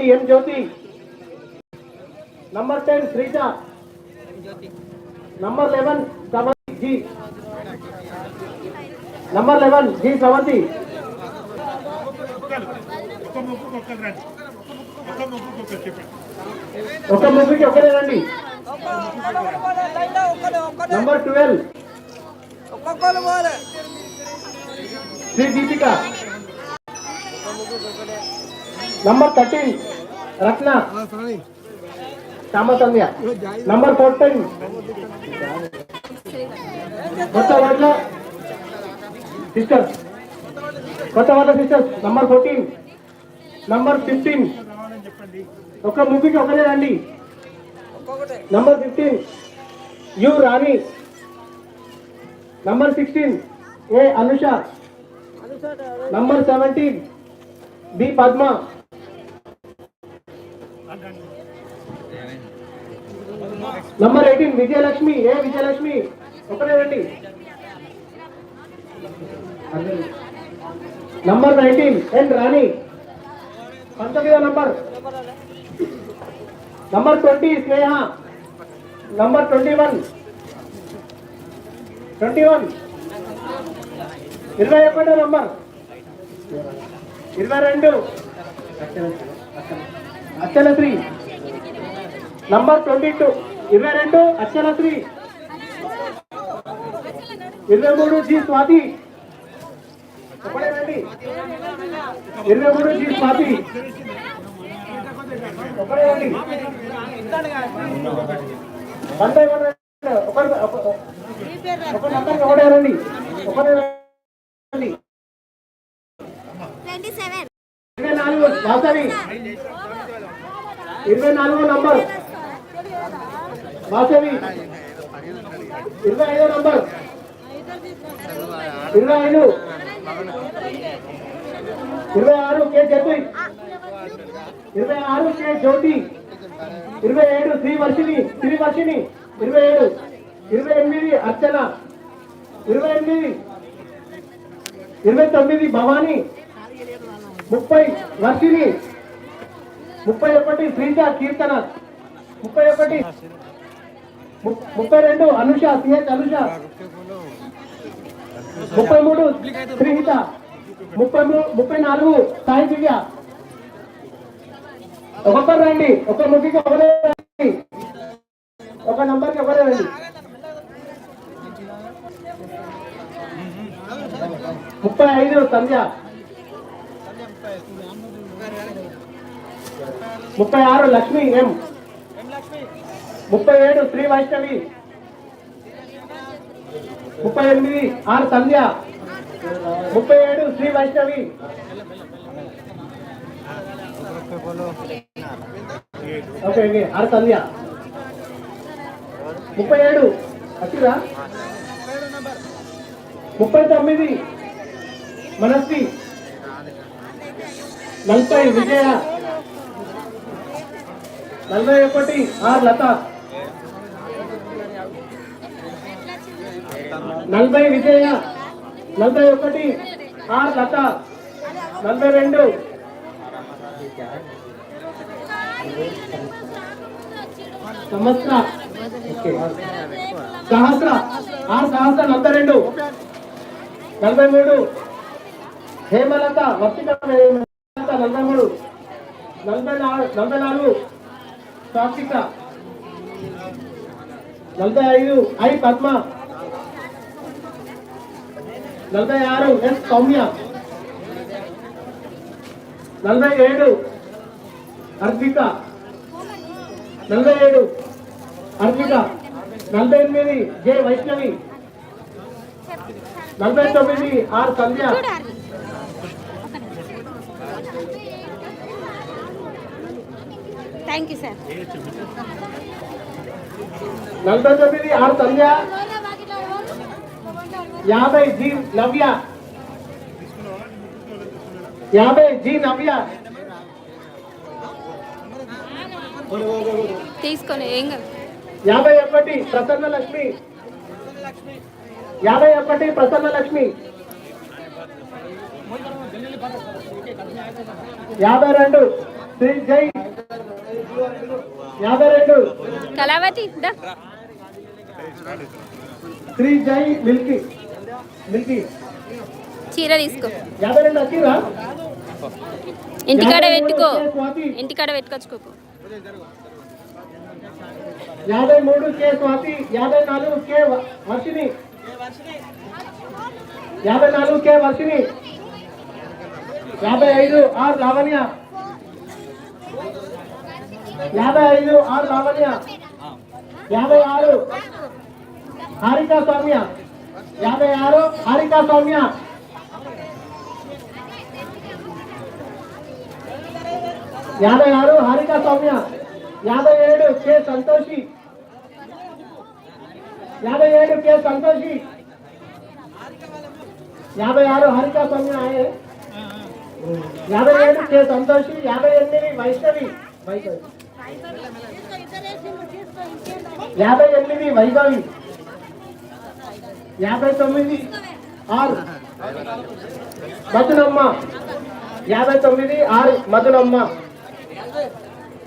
Jyothi M Jyothi? Number ten Sreeja. Number eleven Savanthi G number eleven G Savanthi ఒక ముగ్గురికి ఒకరే రండి. Number twelve Sri Deepika. Number thirteen Ratna. Sandhya number fourteen కొత్త వార్ల sisters కొత్త వార్ల sisters number fourteen number fifteen ఒక ముగ్గురికి ఒకరే రండి number fifteen U Rani number sixteen A Anusha number seventeen B Padma number eighteen Vijayalakshmi A Vijayalakshmi ఒకటే రండి. Number nineteen N Rani పంతొమ్మిదో number number twenty Sneha number twenty one twenty one ఇరవై ఒకటో number ఇరవై రెండు. అచ్చలశ్రీ నంబర్ ట్వంటీ టూ ఇరవై రెండు అచ్చలశ్రీ ఇరవై మూడు జి స్వాతి. ఇరవై మూడు జి స్వాతి. వన్ బై ఒక- ఒక నంబర్కి ఒకటే రండి. ఒకటే రండి. ట్వంటీ సెవెన్ ఇరవై నాలుగు వాసవి. ఇరవై నాలుగో నంబర్. వాసవి ఇరవై ఐదో నంబర్. ఇరవై ఐదు. ఇరవై ఆరు కే జడ్పి. ఇరవై ఆరు కే జ్యోతి. ఇరవై ఏడు శ్రీ వర్షిని శ్రీ వర్షిని ఇరవై ఏడు. ఇరవై ఎనిమిది అర్చన. ఇరవై ఎనిమిది. ఇరవై తొమ్మిది భవానీ. ముప్పై వర్షిని ముప్పై ఒకటి శ్రీజ కీర్తన. ముప్పై ఒకటి. ము- ముప్పై రెండు అనుష సిహెచ్ అనుష. ముప్పై మూడు శ్రీహిత ముప్పై ముప్పై నాలుగు సాయి దివ్య. ఒక్కొక్కరు రండి ఒక ముగ్గురికి ఒకరే రండి. ఒక నంబర్కి ఒకరే రండి. ముప్పై ఐదు సంధ్య. ముప్పై ఆరు లక్ష్మి ఎం. ముప్పై ఏడు శ్రీ వైష్ణవి. ముప్పై ఎనిమిది ఆర్ సంధ్య. ముప్పై ఏడు శ్రీ వైష్ణవి. ఓకే ఆరు ఆర్ సంధ్య. ముప్పై ఏడు అచ్చిరా? ముప్పై తొమ్మిది మనస్వి. నలభై విజయ. నలభై ఒకటి ఆర్ లత? నలభై విజయ నలభై ఒకటి ఆర్ లత? నలభై రెండు. సంవత్సర. సహస్ర. ఆరు సహస్ర నలభై రెండు. నలభై మూడు. హేమలత వర్తిక నలభై మూడు. నలభై నాలుగు. నలభై నాలుగు సాత్విక నలభై ఐదు ఐ పద్మ. నలభై ఆరు ఎస్ సౌమ్య. నలభై ఏడు అర్పిక నలభై ఏడు అర్పిక నలభై ఎనిమిది జే వైష్ణవి. నలభై తొమ్మిది R Sandhya. Thank you sir నలభై తొమ్మిది ఆర్ సంధ్య యాభై జీ నవ్య. యాభై జీ నవ్య. తీసుకొని ఏం కాదు. యాభై ఒకటి ప్రసన్న లక్ష్మి. యాభై ఒకటి ప్రసన్న లక్ష్మి. యాభై రెండు శ్రీ జై యాభై రెండు. కళావతి శ్రీ జై మిల్కీ. మిల్కీ. చీర తీసుకో. యాభై రెండు వచ్చిరా ఇంటికాడ పెట్టుకో. ఇంటికాడ పెట్టుకొచ్చుకోకు యాభై మూడు కే స్వాతి యాభై నాలుగు కే వర్షిని యాభై నాలుగు కే వర్షిని యాభై ఐదు ఆర్ లావణ్య. యాభై ఐదు ఆర్ లావణ్య యాభై ఆరు హారికా సౌమ్య. యాభై ఆరు హారికా సౌమ్య. యాభై ఆరు హారికా సౌమ్య. యాభై ఏడు కే సంతోషి. యాభై ఏడు కే సంతోషి. యాభై ఆరు హారికా సౌమ్య ఆయే. యాభై ఏడు కే సంతోషి. యాభై ఎనిమిది వైష్ణవి. వైష్ణవి. యాభై ఎనిమిది వైభవి. యాభై తొమ్మిది ఆరు. మధునమ్మ. యాభై తొమ్మిది ఆరు మధునమ్మ.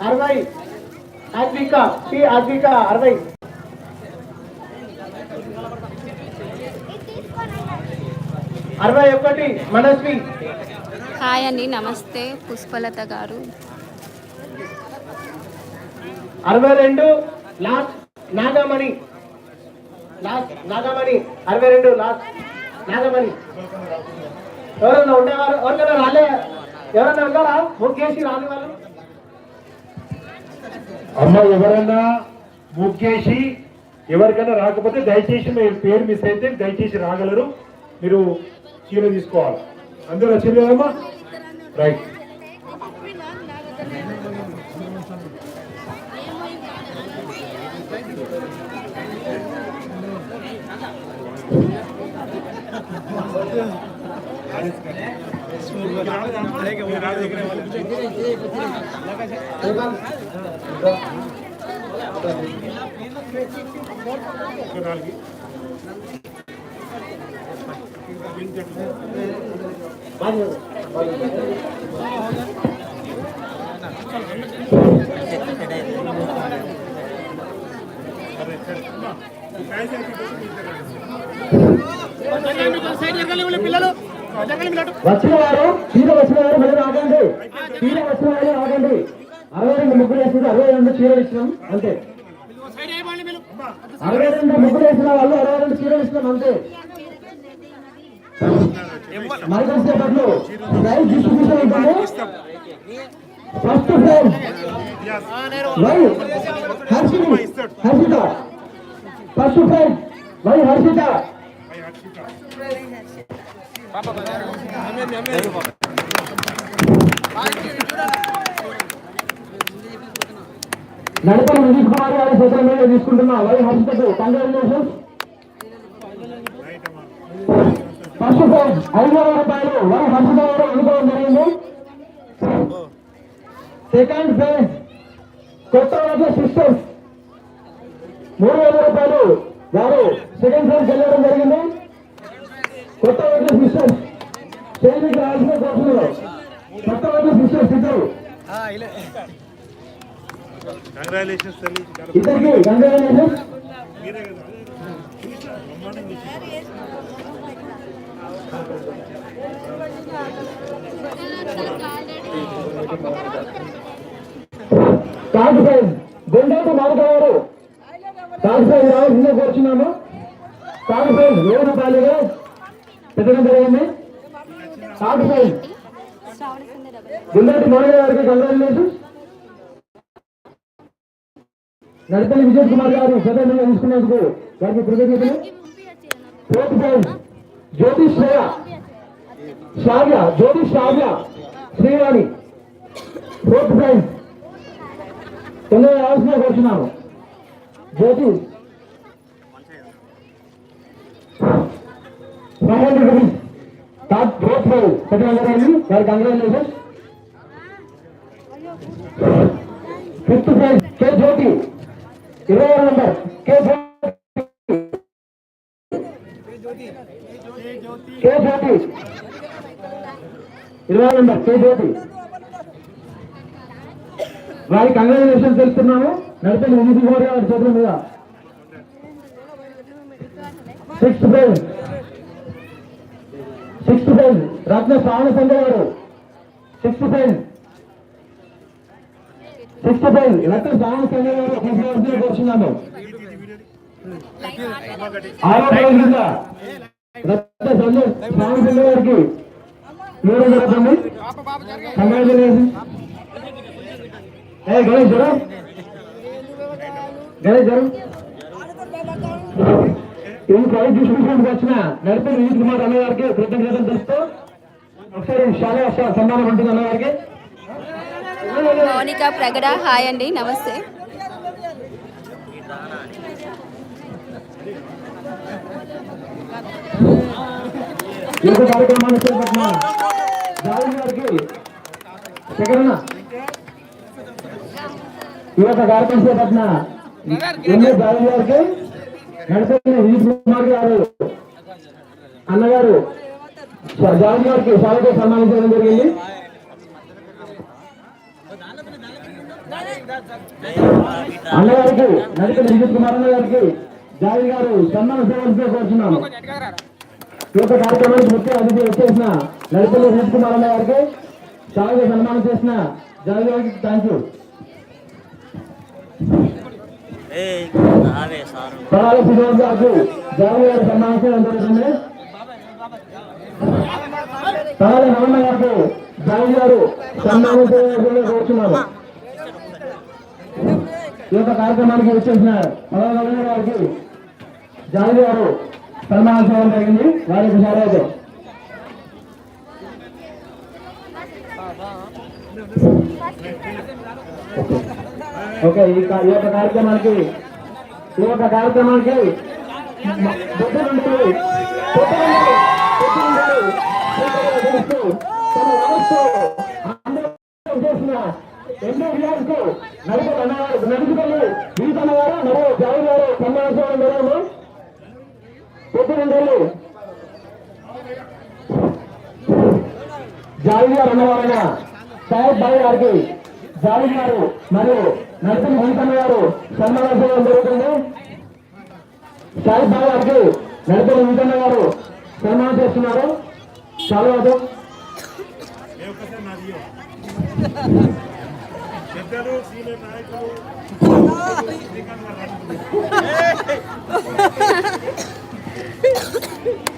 అరవై. ఆద్విక. టి అద్విక అరవై. అరవై ఒకటి మనస్వి. హాయ్ అండి నమస్తే. పుష్పలత గారు. అరవై రెండు లాస్ట్ నాగమణి. లాస్ట్ నాగమణి అరవై రెండు లాస్ట్ నాగమణి. ఎవరన్నా ఉండేవారు? ఎవరికైనా రాలే? ఎవరన్నా ఉన్నారా? ముఖేసి రాని వాళ్ళు అమ్మ ఎవరైనా ముగ్గేసి ఎవరికైనా రాకపోతే దయచేసి మీ పేరు మిస్ అయితే దయచేసి రాగలరు. మీరు చీర తీసుకోవాలి. అందరూ వచ్చింది కదమ్మా రైట్ అరే వచ్చిన వారు చీర వచ్చిన వారు మళ్ళీ ఆగండి. చీర వచ్చిన వారు ఆగండి. అరవై రెండు ముగ్గులు వేసింది అరవై రెండు చీరలు ఇచ్చినాం అంతే. అరవై రెండు ముగ్గులు వేసిన వాళ్ళు అరవై రెండు చీరలు ఇచ్చినాం అంతే. మరి కాసేపట్లో ప్రైజ్ డిస్ట్రిబ్యూషన్ ఉంటుంది? First prize Harshini Harshita first prize Y Harshita. Nadapala Vineeth Kumar గారి సోషల్ మీడియా తీసుకుంటున్నా వై హర్షితకు కంగ్రాచులేషన్స్ ఫస్ట్ ప్రైజ్ ఐదు వేల రూపాయలు వై హర్షిత గారు అందుకోవడం జరిగింది. సెకండ్ ప్రైజ్ కొత్త సిస్టర్స్. మూడు వేల రూపాయలు వారు సెకండ్ ప్రైజ్ వెళ్ళడం జరిగింది. కొత్త వాళ్ళ సిస్టర్స్ స్టేజ్కి రావాల్సిన కోరుతున్నారు కొత్త సిస్టర్స్ ఇద్దరు కంగ్రాచులేషన్స్ తల్లి ఇద్దరికి congratulations. Third prize Bondeti Maruta garu third prize రావాల్సిందే కూర్చున్నాము థర్డ్ ప్రైజ్ వెయ్యి రూపాయలుగా పెట్టడం జరిగింది. థర్డ్ ప్రైజ్ బొండేటి మారుత గారికి కంగ్రాచులేషన్స్ నడిపల్లి విజయ్ కుమార్ గారు సదనంగా తీసుకున్నందుకు వారికి కృతజ్ఞతలు. Fourth prize Jyothi Shreya Sravya Jyothi Sravya Srivani. Fourth prize తొందరగా రావాల్సిన కూర్చున్నాము. Jyothi five hundred rupees top fourth prize పెట్టడం జరిగింది వారికి congratulations fifth prize K Jyothi ఇరవై ఆరు నంబర్ కే జ్యోతి కే జ్యోతి ఇరవై ఆరు నంబర్ కే జ్యోతి వారికి కంగ్రాచులేషన్ తెలుస్తున్నాము నడిపిన వినీత్ కుమార్ గారి చేతుల మీద. Sixth prize sixth prize Ratna Sravana Sangha గారు sixth prize sixth prize Ratna Sravana Sangha గారు తీసుకోవాల్సిందిగా కోరుచున్నాము ఆరో ప్రైజ్ కింద. రత్న సంఘ శ్రావణ సంఘ గారికి మూడు వందల రూపాయలు కంగ్రాచులేషన్ ఏ గణేష్ జరు గణేష్ జరు. ఈ ప్రైజ్ డిస్ట్రిబ్యూషన్కి వచ్చిన? నడిపే వినీత్ కుమార్ అన్న గారికి కృతజ్ఞతలు తెలుస్తూ ఒకసారి శాల సన్మానం ఉంటుంది అన్న గారికి మౌనిక ప్రగడ హాయ్ అండి నమస్తే. యొక్క కార్యక్రమాన్ని చేపట్టిన జాలి గారికి శేఖరన్న. ఈ యొక్క కార్యక్రమం చేపట్టిన గారికి కుమార్ గారు అన్నగారు జాలి గారికి స్వాగత సన్మానించడం జరిగింది. అన్నగారికి నడిపిన విద్యుత్ కుమార్ అన్నగారికి జాలి గారు సన్మాన సేవలతో కోరుతున్నాను ఈ యొక్క కార్యక్రమానికి ముఖ్య అతిథి వచ్చేసిన నడిపల్లి విద్యుత్ కుమార్ అన్న గారికి చాలా సన్మానం చేసిన జాలి గారికి థ్యాంక్ యూ ఆవే సారు గారు సన్మానం గారు సన్మానం ఈ యొక్క కార్యక్రమానికి వచ్చేసిన పడాల గారికి జాలి గారు సన్మానం చేయడం జరిగింది. వారికి స్వాగతం ఓకే. ఓకే ఈ యొక్క కార్యక్రమానికి ఈ యొక్క కార్యక్రమానికి ఎన్నో విలాస్కు నడుపు అన్నవారు జాయి గారు సన్మానించడం జాయి గారు అన్నవారైన సాహెబ్ బాయ్ గారికి జాయి గారు మరియు నరసింహ వెంకన్న గారు సన్మానం చేయడం జరుగుతుంది. సాహెబ్ బాయ్ గారికి నరసింహ వెంకన్న గారు సన్మానం చేస్తున్నారు. చాలా. పెద్దలు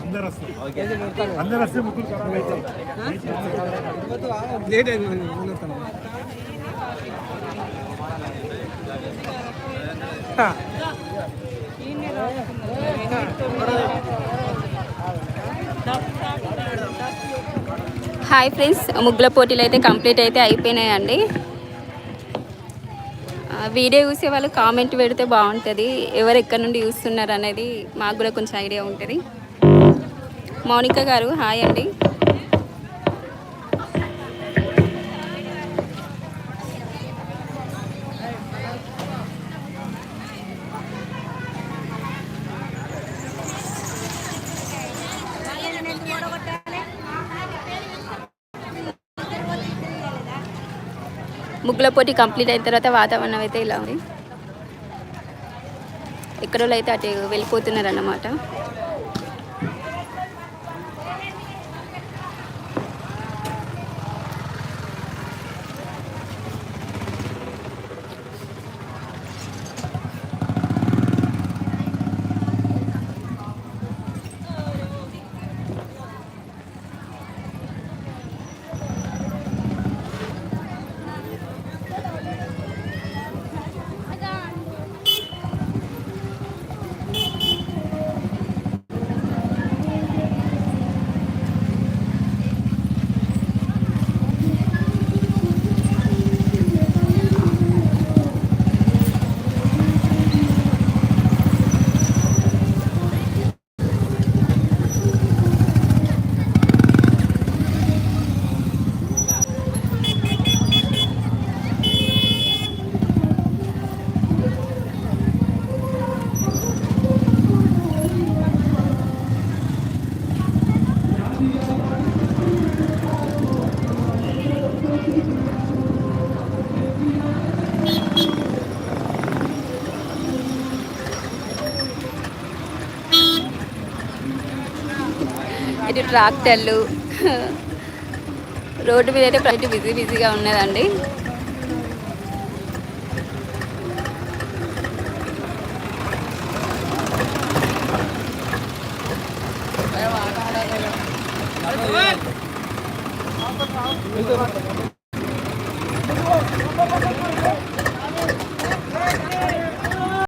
అందరు వస్తారు అందరు వస్తే ముగ్గురు ఖరాబ్ అవుతారు లేట్ అయింది ముందుతాను హాయ్ ఫ్రెండ్స్ ముగ్గుల పోటీలు అయితే కంప్లీట్ అయితే అయిపోయినాయండి. వీడియో చూసే వాళ్ళు కామెంట్ పెడితే బాగుంటుంది. ఎవరు ఎక్కడి నుండి చూస్తున్నారు అనేది మాకు కూడా కొంచెం ఐడియా ఉంటుంది. మౌనిక గారు హాయ్ అండి. ముగ్గుల పోటీ కంప్లీట్ అయిన తర్వాత వాతావరణం అయితే ఇలా ఉంది. ఎక్కడోళ్ళు అయితే అటు వెళ్ళిపోతున్నారు అన్నమాట ఇటు ట్రాక్టర్లు. రోడ్డు మీద అయితే ప్రతి బిజీ బిజీగా ఉన్నదండి.